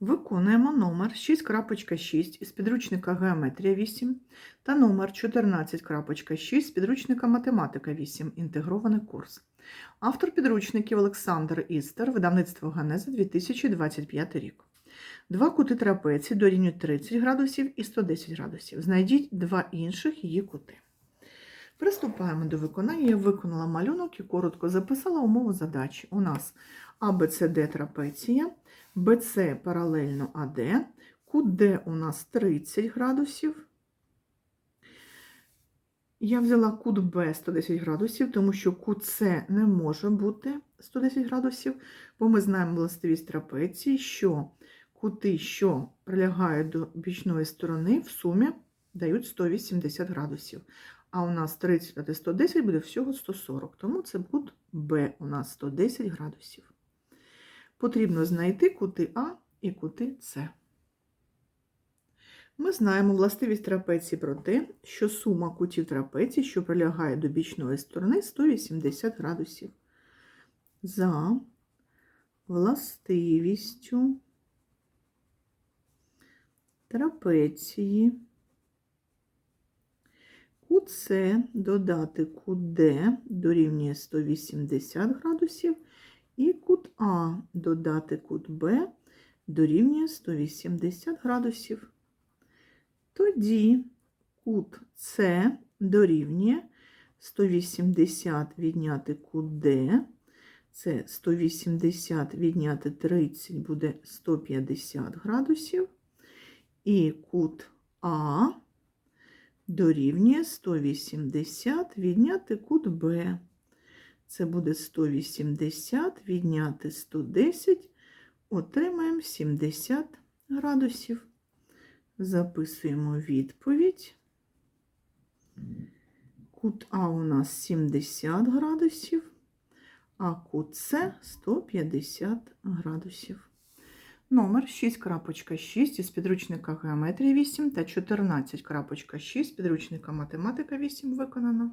Виконуємо номер 6.6 із підручника Геометрія 8 та номер 14.6 з підручника Математика 8. Інтегрований курс. Автор підручників Олександр Істер, видавництво Ганеза 2025 рік. Два кути трапеції дорівнюють 30 градусів і 110 градусів. Знайдіть два інших її кути. Приступаємо до виконання. Я виконала малюнок і коротко записала умову задачі. У нас ABCD трапеція, BC паралельно AD, кут D у нас 30 градусів. Я взяла кут B 110 градусів, тому що кут С не може бути 110 градусів, бо ми знаємо властивість трапеції, що кути, що прилягають до бічної сторони, в сумі дають 180 градусів. А у нас 30 та 110 буде всього 140, тому це кут Б у нас 110 градусів. Потрібно знайти кути А і кути С. Ми знаємо властивість трапеції про те, що сума кутів трапеції, що прилягає до бічної сторони, 180 градусів. За властивістю трапеції С додати кут Д дорівнює 180 градусів, і кут А додати кут Б дорівнює 180 градусів. Тоді кут С дорівнює 180 відняти кут Д, це 180 відняти 30 буде 150 градусів, і кут А дорівнює 180 відняти кут Б. Це буде 180 відняти 110, отримаємо 70 градусів. Записуємо відповідь. Кут А у нас 70 градусів, а кут С 150 градусів. Номер 6.6 із підручника геометрії 8 та 14.6 з підручника Математика 8 виконано.